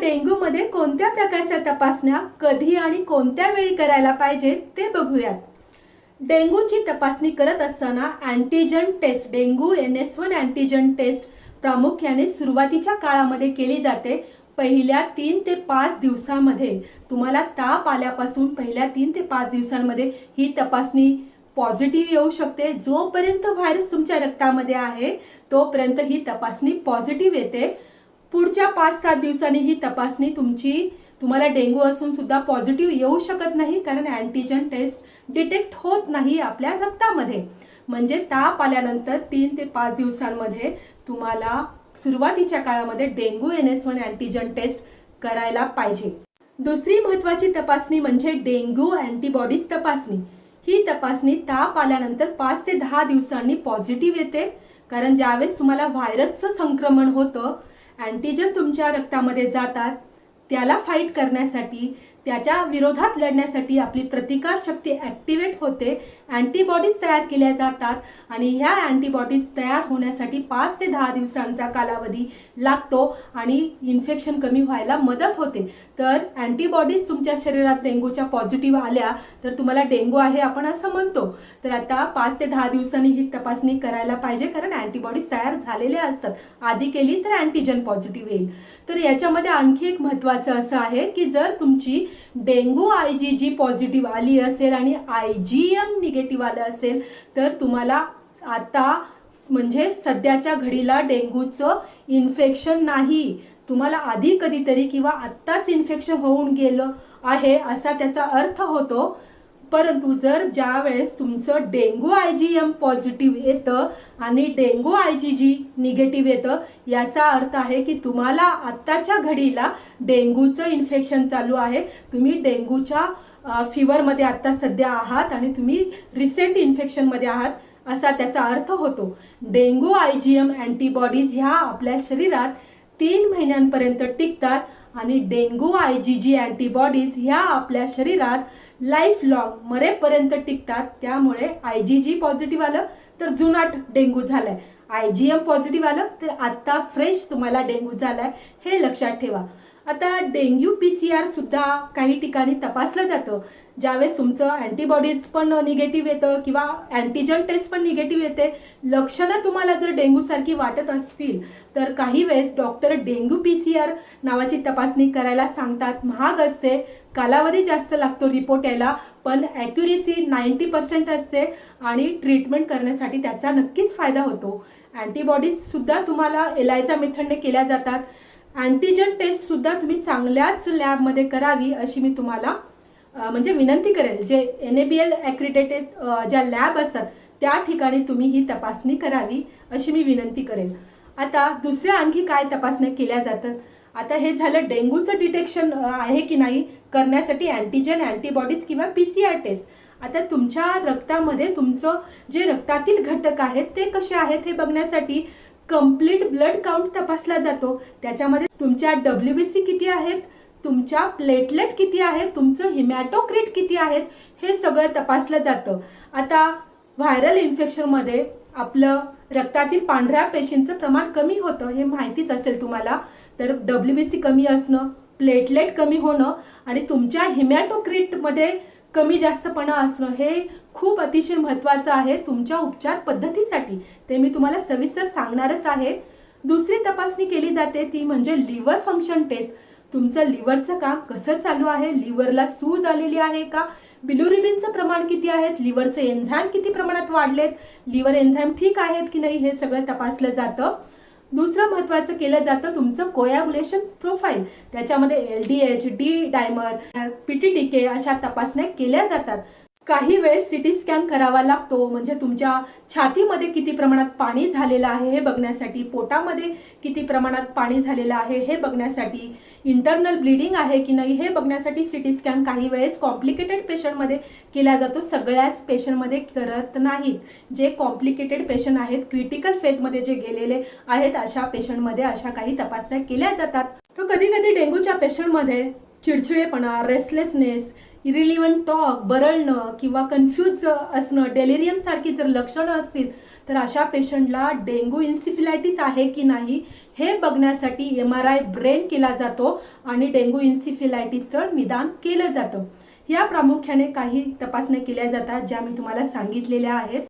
डेंग्यूमध्ये कोणत्या प्रकारच्या तपासण्या कधी आणि कोणत्या वेळी करायला पाहिजे ते बघूयात. डेंग्यूची तपासणी करत असताना antigen test dengue N S one antigen test प्रामुख्याने सुरुवातीच्या काळामध्ये केली जाते पहिल्या तीन ते पाच दिवसामध्ये. तुम्हाला ताप आल्यापासून पहिल्या तीन ते पाच दिवसांमध्ये ही तपासणी पॉझिटिव्ह येऊ शकते. जोपर्यंत व्हायरस तुमच्या रक्तामध्ये आहे तोपर्यंत ही तपासणी पॉझिटिव्ह येते. पुढच्या पाच सात दिवसांनी ही तपासणी तुमची तुम्हाला डेंग्यू असून सुद्धा पॉझिटिव्ह येऊ शकत नाही कारण अँटीजन टेस्ट डिटेक्ट होत नाही आपल्या रक्तामध्ये. म्हणजे ताप आल्यानंतर तीन ते पाच दिवसांमध्ये तुम्हाला सुरुवातीच्या काळामध्ये dengue N S one antigen test करायला पाहिजे. दुसरी महत्वाची तपासणी म्हणजे डेंग्यू अँटीबॉडीज तपासणी. ही तपासणी ताप आल्यानंतर पाच ते दहा दिवसांनी पॉझिटिव्ह येते कारण ज्यावेळेस तुम्हाला व्हायरसचं संक्रमण होतं अँटीजन तुमच्या रक्तामध्ये जातात त्याला फाईट करण्यासाठी त्याच्या विरोधात लढण्यासाठी आपली प्रतिकारशक्ती ॲक्टिवेट होते. अँटीबॉडीज तयार केल्या जातात आणि ह्या अँटीबॉडीज तयार होण्यासाठी पाच ते दहा दिवसांचा कालावधी लागतो आणि इन्फेक्शन कमी व्हायला मदत होते. तर अँटीबॉडीज तुमच्या शरीरात डेंग्यूच्या पॉझिटिव्ह आल्या तर तुम्हाला डेंगू आहे आपण असं म्हणतो. तर आता पाच ते दहा दिवसांनी ही तपासणी करायला पाहिजे कारण अँटीबॉडीज तयार झालेल्या असतात. आधी केली तर अँटीजन पॉझिटिव्ह येईल. तर याच्यामध्ये आणखी एक महत्त्वाचं असं आहे की जर तुमची dengue I G G positive आली असेल आणि आय जी एम निगेटिव्ह आलं असेल तर तुम्हाला आता म्हणजे सध्याच्या घडीला डेंग्यूचं इन्फेक्शन नाही. तुम्हाला आधी कधीतरी किंवा आत्ताच इन्फेक्शन होऊन गेलं आहे असा त्याचा अर्थ होतो. परंतु जर ज्या वेळेस तुमचं dengue I G M positive येतं आणि dengue I G G negative येतं याचा अर्थ आहे की तुम्हाला आत्ताच्या घडीला डेंग्यूचं इन्फेक्शन चालू आहे. तुम्ही डेंग्यूच्या फिवरमध्ये आत्ता सध्या आहात आणि तुम्ही रिसेंट इन्फेक्शनमध्ये आहात असा त्याचा अर्थ होतो. Dengue I G M antibodies ह्या आपल्या शरीरात तीन महिन्यांपर्यंत टिकतात आणि dengue I G G antibodies ह्या आपल्या शरीरात लाईफ लॉंग मरेपर्यंत टिकतात. त्यामुळे आय जी जी पॉझिटिव्ह आलं तर जुनाट डेंग्यू झालाय. आय जी एम पॉझिटिव्ह आलं तर आत्ता फ्रेश तुम्हाला डेंग्यू झालाय. हे लक्षात ठेवा. आता डेंग्यू पी सी आर सुद्धा काही ठिकाणी तपासलं जातं. ज्यावेळेस तुमचं अँटीबॉडीज पण निगेटिव्ह येतं किंवा अँटीजन टेस्ट पण निगेटिव्ह येते लक्षणं तुम्हाला जर डेंग्यूसारखी वाटत असतील तर काही वेळेस doctor dengue P C R नावाची तपासणी करायला सांगतात. महाग असते कालावधी जास्त लागतो रिपोर्ट यायला पण ॲक्युरेसी नाईंटी पर्सेंट असते आणि ट्रीटमेंट करण्यासाठी त्याचा नक्कीच फायदा होतो. अँटीबॉडीजसुद्धा तुम्हाला एलायचा मेथडने केल्या जातात. अँटीजन टेस्ट सुद्धा तुम्ही चांगल्याच लॅबमध्ये करावी अशी मी तुम्हाला म्हणजे विनंती करेल. जे एन ए बी एल ॲक्रिडेटेड ज्या लॅब असतात त्या ठिकाणी तुम्ही ही तपासणी करावी अशी मी विनंती करेल. आता दुसऱ्या आणखी काय तपासण्या केल्या जातात? आता हे झालं डेंग्यूचं डिटेक्शन आहे की नाही करण्यासाठी अँटीजन अँटीबॉडीज किंवा पी सी आर टेस्ट आता तुमच्या रक्तामध्ये तुमचं जे रक्तातील घटक आहेत ते कसे आहेत हे बघण्यासाठी कंप्लीट ब्लड काउंट तपासला जातो. त्याच्यामध्ये तुमच्या डब्ल्यू बी सी किती आहेत? तुमच्या प्लेटलेट किती आहेत? तुमचं हिमॅटोक्रिट किती आहेत? हे सगळं तपासलं जातं. आता व्हायरल इन्फेक्शनमध्ये आपलं रक्तातील पांढऱ्या पेशींचं प्रमाण कमी होतं हे माहितीच असेल तुम्हाला. तर डब्ल्यू बी सी कमी असणं प्लेटलेट कमी होणं आणि तुमच्या हिमॅटोक्रिटमध्ये कमी जास्तपणा असणं हे खूप अतिशय महत्त्वाचं आहे तुमच्या उपचार पद्धतीसाठी. ते मी तुम्हाला सविस्तर सांगणारच आहे. दुसरी तपासणी केली जाते ती म्हणजे लिव्हर फंक्शन टेस्ट. तुमचं लिव्हरचं काम कसं चालू आहे? लिव्हरला सूज आलेली आहे का? बिलुरिबिनचं प्रमाण किती आहेत लिव्हरचे एन्झाईम किती प्रमाणात वाढलेत? लिव्हर एन्झाईम ठीक आहेत की नाही हे सगळं तपासलं जातं. दुसरं महत्त्वाचं केलं जातं तुमचं कोयागुलेशन प्रोफाईल त्याच्यामध्ये L D H D dimer P T T K अशा तपासण्या केल्या जातात. काही वेळेस सिटी स्कॅन करावा लागतो. म्हणजे तुमच्या छातीमध्ये किती प्रमाणात पाणी झालेलं आहे हे बघण्यासाठी पोटामध्ये किती प्रमाणात पाणी झालेलं आहे हे बघण्यासाठी इंटरनल ब्लिडिंग आहे की नाही हे बघण्यासाठी सिटी स्कॅन काही वेळेस कॉम्प्लिकेटेड पेशंटमध्ये केला जातो. सगळ्याच पेशंटमध्ये करत नाहीत. जे कॉम्प्लिकेटेड पेशंट आहेत क्रिटिकल फेजमध्ये जे गेलेले आहेत अशा पेशंटमध्ये अशा काही तपासण्या केल्या जातात. तर कधी कधी डेंग्यूच्या पेशंटमध्ये चिडचिडेपणा रेसलेसनेस इरिलिव्हंट टॉक बरळणं किंवा कन्फ्यूज असणं डेलिरियम सारखी जर लक्षणं असतील तर अशा पेशंटला डेंग्यू इन्सिफिलायटिस आहे की नाही हे बघण्यासाठी एम आर आय ब्रेन केला जातो आणि डेंग्यू इन्सिफिलायटिसचं निदान केलं जातं. या प्रामुख्याने काही तपासण्या केल्या जातात ज्या मी तुम्हाला सांगितलेल्या आहेत.